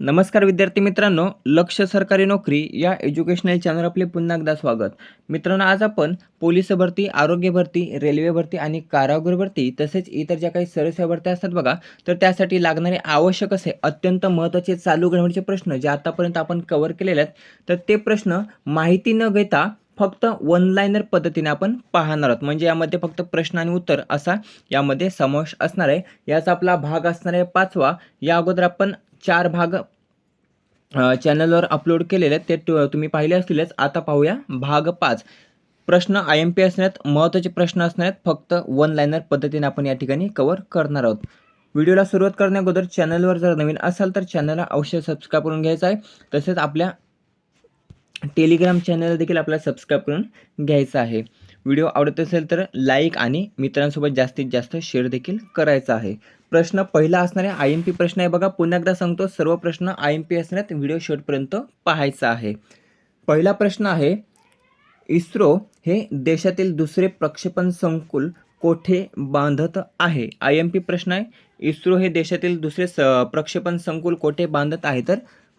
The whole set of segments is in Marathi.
नमस्कार विद्यार्थी मित्रांनो लक्ष सरकारी नोकरी या एज्युकेशनल चॅनल आपले पुन्हा एकदा स्वागत. मित्रांनो आज आपण पोलीस भरती आरोग्य भरती रेल्वे भरती आणि कारागृह भरती तसेच इतर ज्या काही सरसेवा भरत्या असतात बघा तर त्यासाठी लागणारे आवश्यक असे अत्यंत महत्त्वाचे चालू घडवण्याचे प्रश्न जे आतापर्यंत आपण कव्हर केलेले आहेत तर ते प्रश्न माहिती न घेता फक्त वन लाईनर पद्धतीने आपण पाहणार आहोत. म्हणजे यामध्ये फक्त प्रश्न आणि उत्तर असा यामध्ये समावेश असणार आहे. याचा आपला भाग असणार आहे पाचवा. या अगोदर आपण चार भाग चॅनलवर अपलोड केलेले आहेत. ते तु- तुम्ही पाहिले असतीलच. आता पाहूया. भाग पाच. प्रश्न आय एम पी असण्यात महत्त्वाचे प्रश्न असण्यात फक्त वन लाईनर पद्धतीने आपण या ठिकाणी कवर करणार आहोत. व्हिडिओला सुरुवात करण्याअगोदर चॅनलवर जर नवीन असाल तर चॅनलला अवश्य सबस्क्राईब करून घ्यायचं आहे. तसेच आपल्या टेलिग्राम चॅनल देखील आपल्याला सबस्क्राईब करून घ्यायचं आहे. व्हिडिओ आवडत असेल तर लाईक आणि मित्रांसोबत जास्तीत जास्त शेअर देखील करायचा आहे. प्रश्न पहिला असणार आहे आय एम पी प्रश्न आहे बघा. पुन्हा एकदा सांगतो सर्व प्रश्न आय एम पी असणार आहेत व्हिडिओ शेवटपर्यंत पाहायचा आहे. पहिला प्रश्न आहे इस्रो हे देशातील दुसरे प्रक्षेपण संकुल कोठे बांधत आहे? आय एम पी प्रश्न आहे इस्रो हे देशातील दुसरे स प्रक्षेपण संकुल कोठे बांधत आहे? तर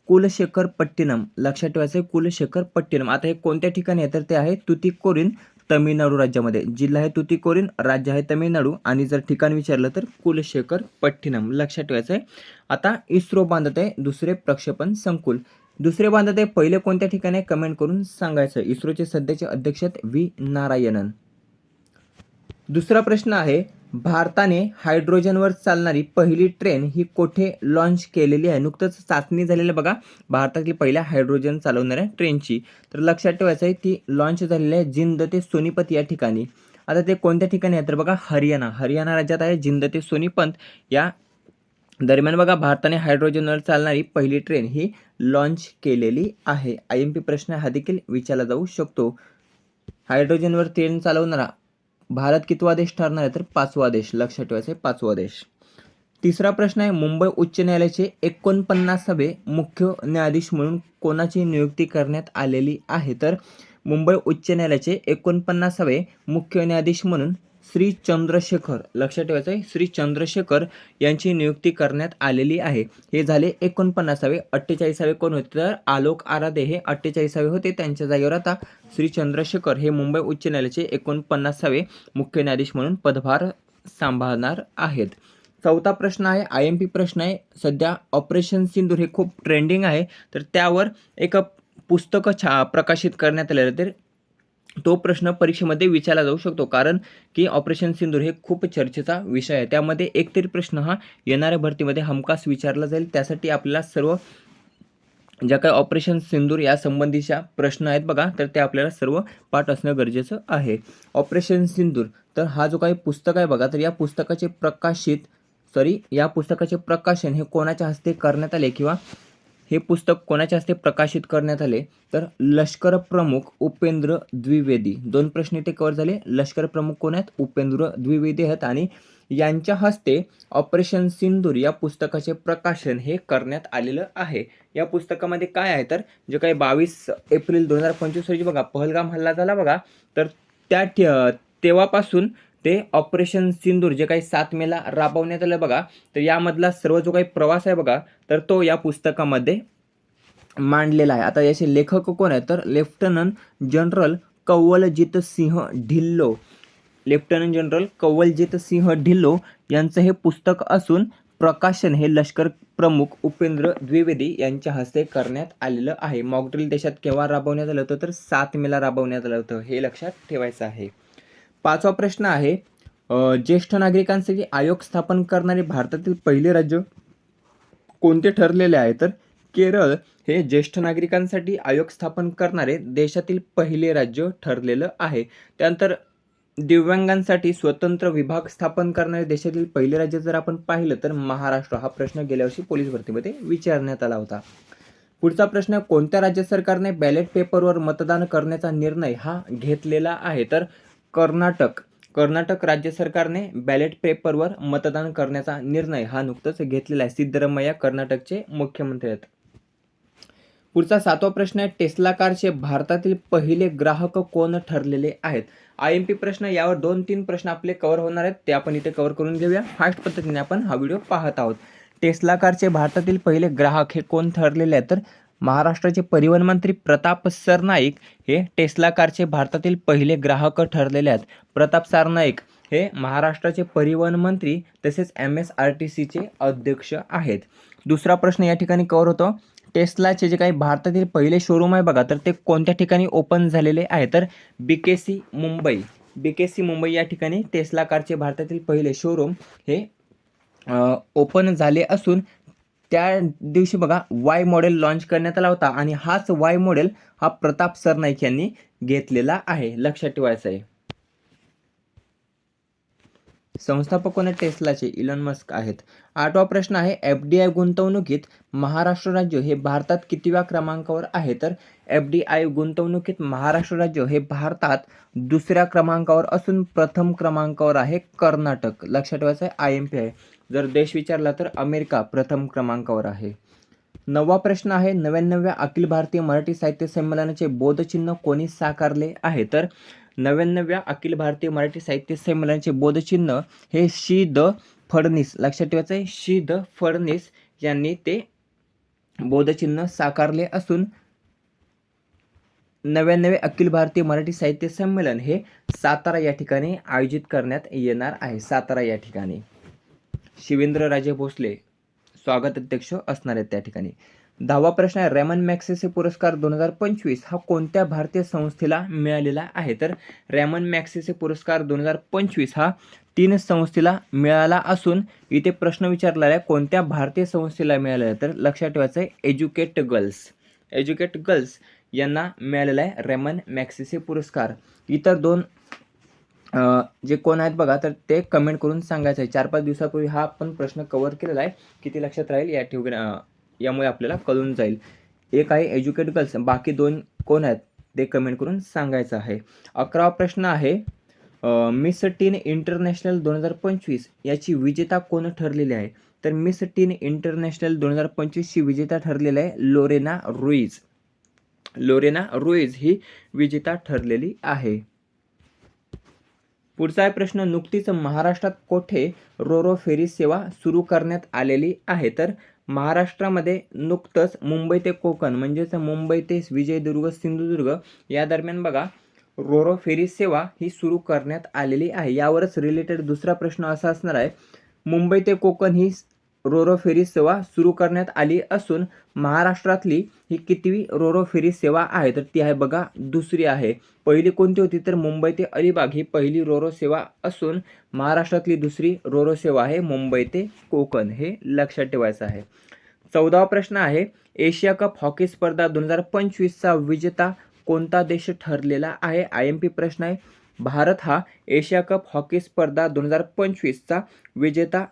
कुलशेखर पट्टिनम. लक्षात ठेवायचं आहे कुलशेखर पट्टिनम. आता हे कोणत्या ठिकाणी आहे? तर ते आहे तुतिकोरीन तमिळनाडू राज्यामध्ये. जिल्हा आहे तुतीकोरीन राज्य आहे तमिळनाडू आणि जर ठिकाण विचारलं तर कुलशेखर पट्टिनम. लक्षात ठेवायचं आहे. आता इस्रो बांधत आहे दुसरे प्रक्षेपण संकुल. दुसरे बांधत आहे पहिले कोणत्या ठिकाणी कमेंट करून सांगायचं इस्रोचे सध्याचे अध्यक्ष व्ही नारायणन. दुसरा प्रश्न आहे भारताने हायड्रोजनवर चालणारी पहिली ट्रेन ही कोठे लॉन्च केलेली आहे? नुकतंच चाचणी झालेली बघा. भारतातील पहिल्या हायड्रोजन चालवणाऱ्या ट्रेनची तर लक्षात ठेवायचं आहे ती लॉन्च झालेली आहे जिंद ते सोनीपत या ठिकाणी. आता ते कोणत्या ठिकाणी आहे तर बघा हरियाणा. हरियाणा राज्यात आहे जिंद ते सोनीपत. या दरम्यान बघा भारताने हायड्रोजनवर चालणारी पहिली ट्रेन ही लॉन्च केलेली आहे. आय एम पी प्रश्न हा देखील विचारला जाऊ शकतो. हायड्रोजनवर ट्रेन चालवणारा भारत कितवा देश ठरणार आहे तर पाचवा देश. लक्षात ठेवायचं आहे पाचवा देश. तिसरा प्रश्न आहे मुंबई उच्च न्यायालयाचे एकोणपन्नासावे मुख्य न्यायाधीश म्हणून कोणाची नियुक्ती करण्यात आलेली आहे? तर मुंबई उच्च न्यायालयाचे एकोणपन्नासावे मुख्य न्यायाधीश म्हणून श्री चंद्रशेखर लक्षात ठेवायचं आहे श्री चंद्रशेखर यांची नियुक्ती करण्यात आलेली आहे. हे झाले एकोणपन्नासावे अठ्ठेचाळीसावे कोण होते? तर आलोक आराधे हे अठ्ठेचाळीसावे होते. त्यांच्या जागेवर आता श्री चंद्रशेखर हे मुंबई उच्च न्यायालयाचे एकोणपन्नासावे मुख्य न्यायाधीश म्हणून पदभार सांभाळणार आहेत. चौथा प्रश्न आहे आय एम पी प्रश्न आहे. सध्या ऑपरेशन सिंदूर हे खूप ट्रेंडिंग आहे. तर त्यावर एक पुस्तकं छा प्रकाशित करण्यात आलेलं तर तो प्रश्न परीक्षेमध्ये विचारला जाऊ शकतो. कारण की ऑपरेशन सिंदूर हे खूप चर्चेचा विषय आहे. त्यामध्ये एक तरी प्रश्न हा येणाऱ्या भरतीमध्ये हमखास विचारला जाईल. त्यासाठी आपल्याला सर्व ज्या काही ऑपरेशन सिंदूर या संबंधीच्या प्रश्न आहेत बघा तर ते आपल्याला सर्व पाठ असणं गरजेचं आहे. ऑपरेशन सिंदूर तर हा जो काही पुस्तक आहे बघा तर या पुस्तकाचे प्रकाशित सॉरी या पुस्तकाचे प्रकाशन हे कोणाच्या हस्ते करण्यात आले किंवा हे पुस्तक कोणाच्या हस्ते प्रकाशित करण्यात आले? तर लष्कर प्रमुख उपेंद्र द्विवेदी. दोन प्रश्न इथे कव्हर झाले. लष्कर प्रमुख कोण आहेत? उपेंद्र द्विवेदी आहेत आणि यांच्या हस्ते ऑपरेशन सिंदूर या पुस्तकाचे प्रकाशन हे करण्यात आलेलं आहे. या पुस्तकामध्ये काय आहे? तर जे काही बावीस एप्रिल दोन हजार पंचवीस रोजी बघा पहलगाम हल्ला झाला बघा. तर त्या ठे- तेव्हापासून ते ऑपरेशन सिंदूर जे काही सात मेला राबवण्यात आलं बघा तर यामधला सर्व जो काही प्रवास आहे बघा तर तो या पुस्तकामध्ये मांडलेला आहे. आता याचे लेखक कोण आहेत? तर lieutenant general Kanwaljit Singh Dhillon. Lieutenant general Kanwaljit Singh Dhillon यांचं हे पुस्तक असून प्रकाशन हे लष्कर प्रमुख उपेंद्र द्विवेदी यांच्या हस्ते करण्यात आलेलं आहे. मॉकड्रिल देशात केव्हा राबवण्यात आलं होतं? तर सात मेला राबवण्यात आलं होतं. हे लक्षात ठेवायचं आहे. पाचवा प्रश्न आहे ज्येष्ठ नागरिकांसाठी आयोग स्थापन करणारे भारतातील पहिले राज्य कोणते ठरलेले आहे? तर केरळ हे ज्येष्ठ नागरिकांसाठी आयोग स्थापन करणारे देशातील पहिले राज्य ठरलेलं आहे. त्यानंतर दिव्यांगांसाठी स्वतंत्र विभाग स्थापन करणारे देशातील पहिले राज्य जर आपण पाहिलं तर महाराष्ट्र हा प्रश्न गेल्या वर्षी पोलीस भरतीमध्ये विचारण्यात आला होता. पुढचा प्रश्न कोणत्या राज्य सरकारने बॅलेट पेपरवर मतदान करण्याचा निर्णय हा घेतलेला आहे? तर कर्नाटक. कर्नाटक राज्य सरकारने बॅलेट पेपरवर मतदान करण्याचा निर्णय हा नुकताच घेतलेला आहे. सिद्धरमय्या कर्नाटकचे मुख्यमंत्री आहेत. पुढचा सातवा प्रश्न आहे टेस्ला कारचे भारतातील पहिले ग्राहक कोण ठरलेले आहेत? आय एम पी प्रश्न यावर दोन तीन प्रश्न आपले कव्हर होणार आहेत. ते आपण इथे कव्हर करून घेऊया. फास्ट पद्धतीने आपण हा व्हिडिओ पाहत आहोत. टेस्ला कारचे भारतातील पहिले ग्राहक हे कोण ठरलेले आहेत? तर महाराष्ट्राचे परिवहन मंत्री प्रताप सरनाईक हे टेस्ला कारचे भारतातील पहिले ग्राहक ठरलेले आहेत. प्रताप सरनाईक हे महाराष्ट्राचे परिवहन मंत्री तसेच एम एस आर टी सीचे अध्यक्ष आहेत. दुसरा प्रश्न या ठिकाणी कवर होतो. टेस्लाचे जे काही भारतातील पहिले शोरूम आहे बघा तर ते कोणत्या ठिकाणी ओपन झालेले आहे? तर B K C Mumbai. B K C Mumbai या ठिकाणी टेस्ला कारचे भारतातील पहिले शोरूम हे ओपन झाले असून त्या दिवशी बघा वाय मॉडेल लॉन्च करण्यात आला होता आणि हाच वाय मॉडेल हा प्रताप सरनाईक यांनी घेतलेला आहे. लक्षात ठेवायचं आहे. संस्थापक कोण टेस्लाचे इलॉन मस्क आहेत. आठवा प्रश्न आहे एफ डी आय गुंतवणुकीत महाराष्ट्र राज्य हे भारतात कितव्या क्रमांकावर आहे? तर एफ डी आय गुंतवणुकीत महाराष्ट्र राज्य हे भारतात दुसऱ्या क्रमांकावर असून प्रथम क्रमांकावर आहे कर्नाटक. लक्षात ठेवायचं आहे आय एम पी आहे. जर देश विचारला तर अमेरिका प्रथम क्रमांकावर आहे. नववा प्रश्न आहे नव्याण्णव्या अखिल भारतीय मराठी साहित्य संमेलनाचे बोधचिन्ह कोणी साकारले आहे? तर नव्याण्णव्या अखिल भारतीय मराठी साहित्य संमेलनाचे बोधचिन्ह हे शी द फडणीस लक्षात ठेवायचं आहे शी द फडणीस यांनी ते बोधचिन्ह साकारले असून नव्याण्णवे अखिल भारतीय मराठी साहित्य संमेलन हे सातारा या ठिकाणी आयोजित करण्यात येणार आहे. सातारा या ठिकाणी. शिवेंद्रराजे भोसले स्वागत अध्यक्ष असणार आहेत त्या ठिकाणी. दहावा प्रश्न आहे रेमन मॅक्सेसे पुरस्कार दोन हजार पंचवीस हा कोणत्या भारतीय संस्थेला मिळालेला आहे? तर रेमन मॅक्सेसे पुरस्कार दोन हजार पंचवीस हा तीन संस्थेला मिळाला असून इथे प्रश्न विचारला आहे कोणत्या भारतीय संस्थेला मिळालेला आहे? तर लक्षात ठेवायचं आहे एज्युकेट गर्ल्स. एज्युकेट गर्ल्स यांना मिळालेला आहे रेमन मॅक्सेसे पुरस्कार. इतर दोन जे कोण आहेत बघा तर ते कमेंट करून सांगायचं आहे. चार पाच दिवसापूर्वी हा आपण प्रश्न कवर केलेला आहे किती लक्षात राहील या ठेव यामुळे आपल्याला कळून जाईल. एक आहे एज्युकेट गर्ल्स बाकी दोन कोण आहेत ते कमेंट करून सांगायचं आहे. अकरावा प्रश्न आहे. मिस टीन इंटरनॅशनल दोन हजार पंचवीस याची विजेता कोण ठरलेली आहे? तर मिस टीन इंटरनॅशनल दोन हजार पंचवीसची विजेता ठरलेली आहे लोरेना रुईज. लोरेना रुईज ही विजेता ठरलेली आहे. पुढचा आहे प्रश्न नुकतीच महाराष्ट्रात कोठे रोरो फेरी सेवा सुरू करण्यात आलेली आहे? तर महाराष्ट्रामध्ये नुकतंच मुंबई ते कोकण म्हणजेच मुंबई ते विजयदुर्ग सिंधुदुर्ग या दरम्यान बघा रोरो फेरी सेवा ही सुरू करण्यात आलेली आहे. यावरच रिलेटेड दुसरा प्रश्न असा असणार आहे. मुंबई ते कोकण ही रोरो फेरी सेवा सुरू करण्यात आली असून महाराष्ट्रातली ही कितवी रोरो फेरी सेवा आहे? तर ती आहे बघा दुसरी आहे. पहिली कोणती होती? तर मुंबई ते अलिबाग ही पहिली रोरो सेवा असून महाराष्ट्रातली दुसरी रोरो सेवा आहे मुंबई ते कोकण. हे लक्षात ठेवायचं आहे. चौदावा प्रश्न आहे एशिया कप हॉकी स्पर्धा दोन हजार पंचवीसचा विजेता कोणता देश ठरलेला आहे? आय एम पी प्रश्न आहे. भारत हा एशिया कप हॉकी स्पर्धा दोन हजार पंचवीसचा विजेता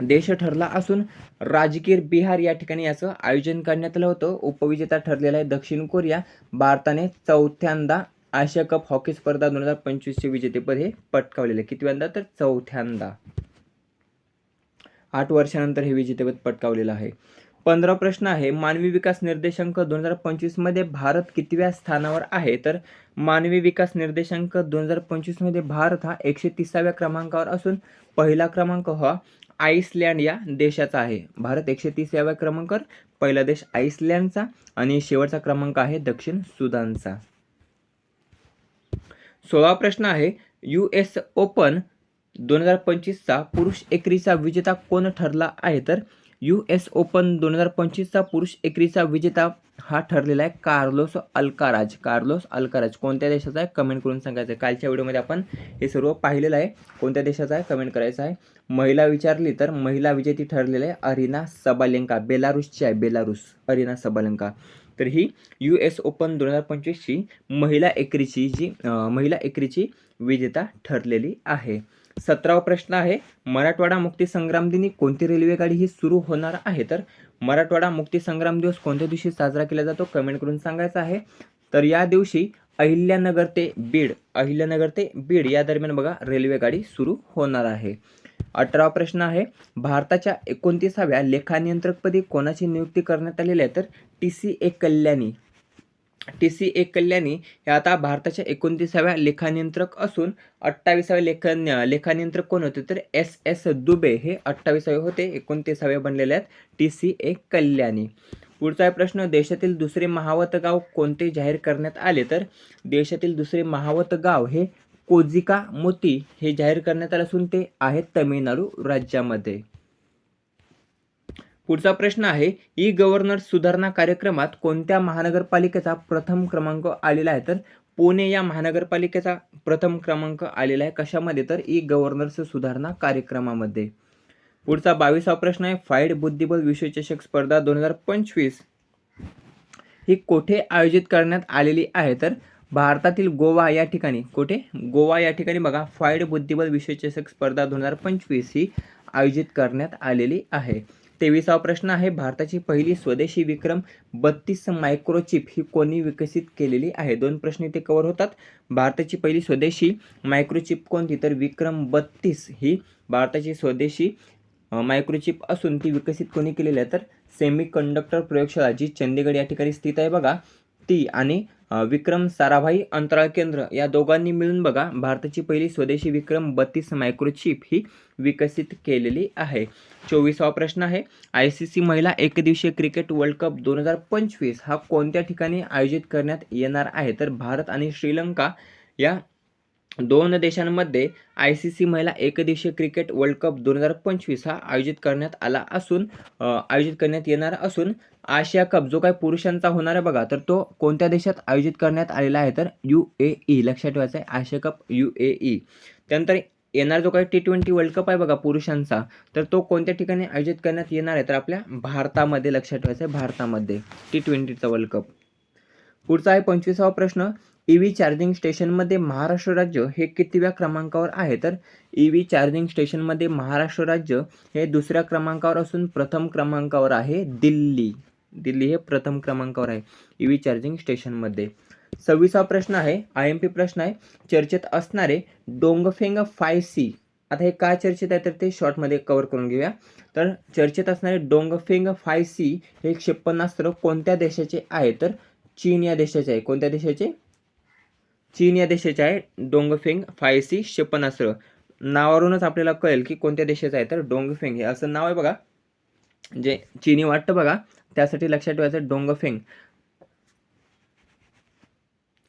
देश ठरला असून राजकीय बिहार या ठिकाणी याचं आयोजन करण्यात आलं होतं. उपविजेता ठरलेला आहे दक्षिण कोरिया. भारताने चौथ्यांदा आशिया कप हॉकी स्पर्धा दोन हजार पंचवीसचे विजेतेपद हे पटकावलेले आहे. कितव्यांदा? तर चौथ्यांदा. आठ वर्षानंतर हे विजेतेपद पटकावलेलं आहे. पंधरा प्रश्न आहे. मानवी विकास निर्देशांक दोन हजार पंचवीसमध्ये भारत कितव्या स्थानावर आहे? तर मानवी विकास निर्देशांक दोन हजार पंचवीसमध्ये भारत हा एकशे तिसाव्या क्रमांकावर असून पहिला क्रमांक हा आईसलँड या देशाचा आहे. भारत एकशे तीसाव्या क्रमांकावर पहिला देश आईसलँडचा आणि शेवटचा क्रमांक आहे दक्षिण सुदानचा. सोळा प्रश्न आहे यू एस ओपन दोन हजार पंचवीसचा पुरुष एकरीचा विजेता कोण ठरला आहे? तर यू एस ओपन दोन हजार पंचवीसचा पुरुष एकरीचा विजेता हा ठरलेला आहे कार्लोस अल्काराज. कार्लोस अल्काराज कोणत्या देशाचा आहे? कमेंट करून सांगायचं आहे. कालच्या व्हिडिओमध्ये आपण हे सर्व पाहिलेलं आहे. कोणत्या देशाचा आहे? कमेंट करायचं आहे. महिला विचारली तर महिला विजेती ठरलेली आहे अरिना सबालेंका. बेलारुसची आहे. Belarus Aryna Sabalenka. तर ही यू एस ओपन दोन हजार पंचवीसची महिला एकरीची जी महिला एकरीची विजेता ठरलेली आहे. सतरावा प्रश्न आहे मराठवाडा मुक्ती संग्राम दिनी कोणती रेल्वेगाडी ही सुरू होणार आहे? तर मराठवाडा मुक्ती संग्राम दिवस कोणत्या दिवशी साजरा केला जातो? कमेंट करून सांगायचा आहे. तर या दिवशी अहिल्यानगर ते बीड अहिल्यानगर ते बीड या दरम्यान बघा रेल्वेगाडी सुरू होणार आहे. अठरावा प्रश्न आहे भारताच्या एकोणतीसाव्या लेखानियंत्रकपदी कोणाची नियुक्ती करण्यात आलेली आहे? तर T C A Kalyani T C A Kalyani हे आता भारताच्या एकोणतीसाव्या लेखानियंत्रक असून अठ्ठावीसाव्या लेखन लेखानियंत्रक कोण होते? तर एस एस दुबे हे अठ्ठावीसावे होते एकोणतीसावे बनलेले आहेत टी सी ए कल्याणी. पुढचा प्रश्न देशातील दुसरे महावत गाव कोणते जाहीर करण्यात आले? तर देशातील दुसरे महावत गाव हे कोजिका मोती हे जाहीर करण्यात आले असून ते आहे तमिळनाडू राज्यामध्ये. पुढचा प्रश्न आहे ई गव्हर्नर सुधारणा कार्यक्रमात कोणत्या महानगरपालिकेचा प्रथम क्रमांक आलेला आहे? तर पुणे या महानगरपालिकेचा प्रथम क्रमांक आलेला आहे. कशामध्ये? तर ई गव्हर्नर्स सुधारणा कार्यक्रमामध्ये. पुढचा बावीसा प्रश्न आहे फाईड बुद्धिबळ विश्वचषक स्पर्धा दोन हजार पंचवीस ही कोठे आयोजित करण्यात आलेली आहे? तर भारतातील गोवा या ठिकाणी कुठे? गोवा या ठिकाणी बघा फाईड बुद्धिबळ विश्वचषक स्पर्धा दोन हजार पंचवीस ही आयोजित करण्यात आलेली आहे. तेविसावा प्रश्न आहे भारताची पहिली स्वदेशी विक्रम बत्तीस मायक्रोचिप ही कोणी विकसित केलेली आहे? दोन प्रश्न इथे कव्हर होतात. भारताची पहिली स्वदेशी मायक्रोचिप कोणती? तर विक्रम बत्तीस ही भारताची स्वदेशी मायक्रोचिप असून ती विकसित कोणी केलेली आहे? तर सेमी कंडक्टर प्रयोगशाळा जी चंदीगड या ठिकाणी स्थित आहे बघा. ती आणि विक्रम साराभाई अंतराळ केंद्र या दोघांनी मिळून बघा भारताची पहिली स्वदेशी विक्रम बत्तीस मायक्रोचिप ही विकसित केलेली आहे. चोवीसावा प्रश्न आहे आय सी सी महिला एकदिवसीय क्रिकेट वर्ल्ड कप दोन हजार पंचवीस हा कोणत्या ठिकाणी आयोजित करण्यात येणार आहे? तर भारत आणि श्रीलंका या दोन देशांमध्ये आय सी सी महिला एकदिवसीय क्रिकेट वर्ल्ड कप दोन हजार पंचवीस हा आयोजित करण्यात आला असून आयोजित करण्यात येणार असून आशिया कप जो काही पुरुषांचा होणार आहे बघा तर तो कोणत्या देशात आयोजित करण्यात आलेला आहे? तर यू ए ई लक्षात ठेवायचं आहे Asia cup U A E. त्यानंतर येणार जो काही टी ट्वेंटी वर्ल्ड कप आहे बघा पुरुषांचा तर तो कोणत्या ठिकाणी आयोजित करण्यात येणार आहे? तर आपल्या भारतामध्ये लक्षात ठेवायचं आहे भारतामध्ये टी ट्वेंटीचा वर्ल्ड कप. पुढचा आहे पंचवीसावा प्रश्न ई व्ही चार्जिंग स्टेशनमध्ये महाराष्ट्र राज्य हे कितव्या क्रमांकावर आहे? तर ई व्ही चार्जिंग स्टेशनमध्ये महाराष्ट्र राज्य हे दुसऱ्या क्रमांकावर असून प्रथम क्रमांकावर आहे दिल्ली. दिल्ली हे प्रथम क्रमांकावर आहे. ई व्ही चार्जिंग स्टेशनमध्ये सव्वीसा प्रश्न आहे. आय एम पी प्रश्न आहे. चर्चेत असणारे डोंगफेंग फाय सी आता हे काय चर्चेत आहे तर ते शॉर्टमध्ये कव्हर करून घेऊया. तर चर्चेत असणारे डोंगफेंग फाय सी हे क्षेपणास्त्र कोणत्या देशाचे आहे? तर चीन या देशाचे आहे. कोणत्या देशाचे? चीन या देशाचे आहे. डोंगफेंग फाय सी क्षेपणास्त्र. नावावरूनच आपल्याला कळेल की कोणत्या देशाचं आहे तर डोंगफेंग हे. असं नाव आहे बघा. जे चीनी वाटतं बघा. त्यासाठी लक्षात ठेवायचं डोंगफेंग.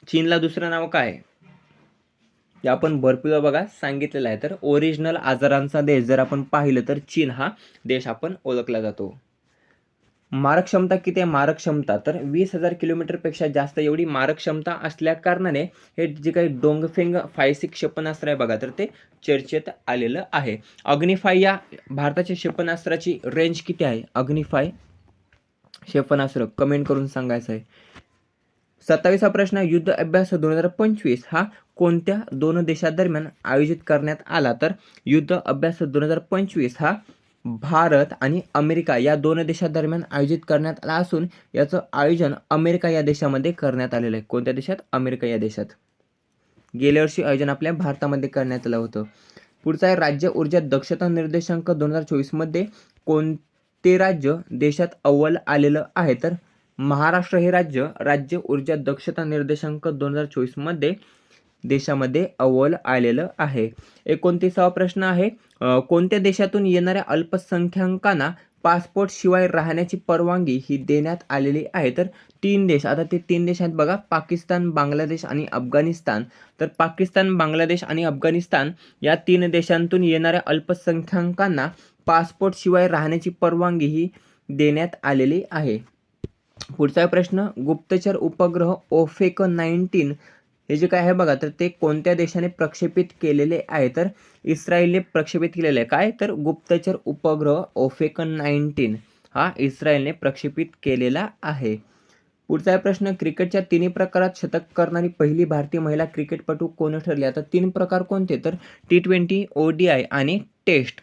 चीनला दुसरं नाव काय? आहे? आपण भरपूर बघा सांगितलेलं आहे. तर ओरिजिनल आजारांचा देश जर आपण पाहिलं तर चीन हा देश आपण ओळखला जातो. मारक क्षमता किती आहे? मारक क्षमता तर वीस हजार किलोमीटरपेक्षा जास्त एवढी मारक क्षमता असल्या कारणाने हे जे काही डोंगफेंग फायसी क्षेपणास्त्र आहे बघा तर ते चर्चेत आलेलं आहे. अग्निफाय या भारताच्या क्षेपणास्त्राची रेंज किती आहे? अग्निफाय क्षेपणास्त्र कमेंट करून सांगायचं आहे. सत्तावीसा प्रश्न युद्ध अभ्यास दोन हजार पंचवीस हा कोणत्या दोन देशादरम्यान आयोजित करण्यात आला? तर युद्ध अभ्यास दोन हजार पंचवीस हा भारत आणि अमेरिका या दोन देशादरम्यान आयोजित करण्यात आला असून याचं आयोजन अमेरिका या देशामध्ये करण्यात आलेलं आहे. कोणत्या देशात? अमेरिका या देशात. गेल्या वर्षी आयोजन आपल्या भारतामध्ये करण्यात आलं होतं. पुढचा आहे राज्य ऊर्जा दक्षता निर्देशांक दोन हजार चोवीसमध्ये कोण ते राज्य देशात अव्वल आलेलं आहे. तर महाराष्ट्र हे राज्य राज्य ऊर्जा दक्षता निर्देशांक दोन हजार चोवीसमध्ये देशामध्ये अव्वल आलेलं आहे. एकोणतीसावा प्रश्न आहे कोणत्या देशातून येणाऱ्या अल्पसंख्याकांना पासपोर्ट शिवाय राहण्याची परवानगी ही देण्यात आलेली आहे? तर तीन देश आता ते तीन देश आहेत बघा पाकिस्तान बांगलादेश आणि अफगाणिस्तान. तर पाकिस्तान बांगलादेश आणि अफगाणिस्तान या तीन देशांतून येणाऱ्या अल्पसंख्याकांना पासपोर्टशिवाय राहण्याची परवानगी ही देण्यात आलेली आहे. पुढचा प्रश्न गुप्तचर उपग्रह ओफेक नाईन्टीन हे जे काय आहे बघा तर ते कोणत्या देशाने प्रक्षेपित केलेले आहे? तर इस्रायलने प्रक्षेपित केलेले आहे. काय? तर गुप्तचर उपग्रह ओफेक नाईन्टीन हा इस्रायलने प्रक्षेपित केलेला आहे. पुढचा प्रश्न क्रिकेटच्या तिन्ही प्रकारात शतक करणारी पहिली भारतीय महिला क्रिकेटपटू कोण ठरली? आता तीन प्रकार कोणते? तर T twenty O D I आणि टेस्ट.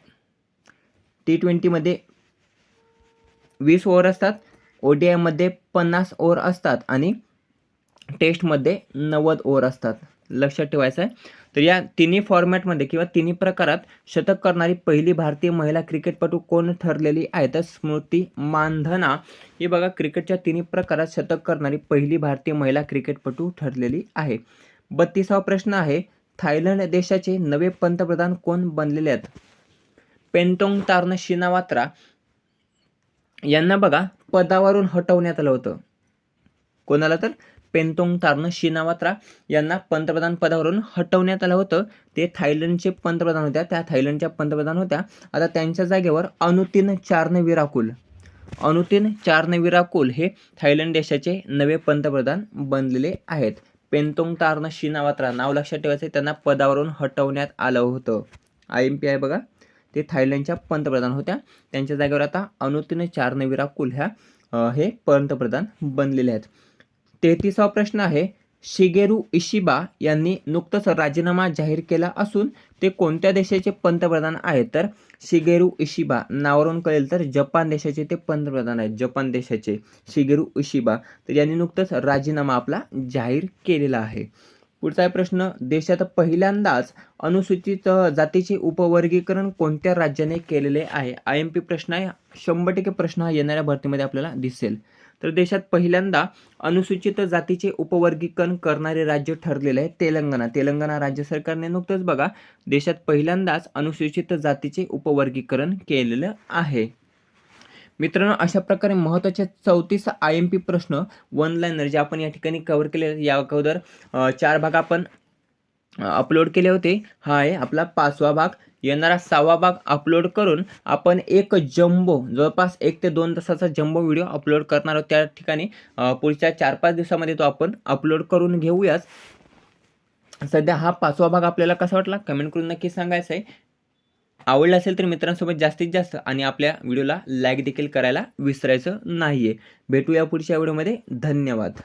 टी ट्वेंटीमध्ये वीस ओव्हर असतात. ओ डी आयमध्ये पन्नास ओव्हर असतात आणि टेस्टमध्ये नव्वद ओव्हर असतात. लक्षात ठेवायचं आहे तर या तिन्ही फॉर्मॅटमध्ये किंवा तिन्ही प्रकारात शतक करणारी पहिली भारतीय महिला क्रिकेटपटू कोण ठरलेली आहे? तर स्मृती मानधना. ही बघा क्रिकेटच्या तिन्ही प्रकारात शतक करणारी पहिली भारतीय महिला क्रिकेटपटू ठरलेली आहे. बत्तीसावा प्रश्न आहे थायलंड देशाचे नवे पंतप्रधान कोण बनलेले आहेत? पेंटोंग तार्न शिनावात्रा यांना बघा पदावरून हटवण्यात आलं होतं. कोणाला तर? पेंतोंग तार्न शिनावात्रा यांना पंतप्रधान पदावरून हटवण्यात आलं होतं. ते थायलंडचे पंतप्रधान होत्या. त्या थायलंडच्या पंतप्रधान होत्या. आता त्यांच्या जागेवर अनुतीन चार्ण विराकुल अनुतीन चार्ण विराकुल हे थायलंड देशाचे नवे पंतप्रधान बनलेले आहेत. पेंतोंग तार्न शिनावात्रा नाव लक्षात ठेवायचं त्यांना पदावरून हटवण्यात आलं होतं. आय एम पी आय बघा. ते थायलंडच्या पंतप्रधान होत्या. त्यांच्या जागेवर आता अनुतीन चार्ण कुल ह्या हे पंतप्रधान बनलेले आहेत. तेहतीसावा प्रश्न आहे शिगेरू इशिबा यांनी नुकतंच राजीनामा जाहीर केला असून ते कोणत्या देशाचे पंतप्रधान आहेत? तर शिगेरू इशिबा नावावरून कळेल तर जपान देशाचे ते पंतप्रधान आहेत. जपान देशाचे शिगेरू इशिबा तर यांनी नुकतंच राजीनामा आपला जाहीर केलेला आहे. पुढचा आहे प्रश्न देशात पहिल्यांदाच अनुसूचित जातीचे उपवर्गीकरण कोणत्या राज्याने केलेले आहे? आय एम पी प्रश्न आहे. शंभर टक्के प्रश्न हा येणाऱ्या भरतीमध्ये आपल्याला दिसेल. तर देशात पहिल्यांदा अनुसूचित जातीचे उपवर्गीकरण करणारे राज्य ठरलेले आहे तेलंगणा. तेलंगणा राज्य सरकारने नुकतंच बघा देशात पहिल्यांदाच अनुसूचित जातीचे उपवर्गीकरण केलेलं आहे. मित्रांनो अशा प्रकारे महत्त्वाचे चौतीस आय एम पी प्रश्न वन लाईनर जे आपण या ठिकाणी कव्हर केले या अगोदर चार भाग आपण अपलोड केले होते. हा आहे आपला पाचवा भाग. येणारा सहावा भाग अपलोड करून आपण एक जम्बो जवळपास एक ते दोन तासाचा जम्बो व्हिडिओ अपलोड करणार आहोत. त्या ठिकाणी पुढच्या चार पाच दिवसामध्ये तो आपण अपलोड करून घेऊयाच सध्या हा पाचवा भाग आपल्याला कसा वाटला? कमेंट करून नक्की सांगायचं आहे. आवडला असेल तर मित्रांसोबत जास्तीत जास्त आणि आपल्या व्हिडिओला लाईक देखील करायला विसरायचं नाही आहे भेटूया पुढच्या व्हिडिओमध्ये. धन्यवाद.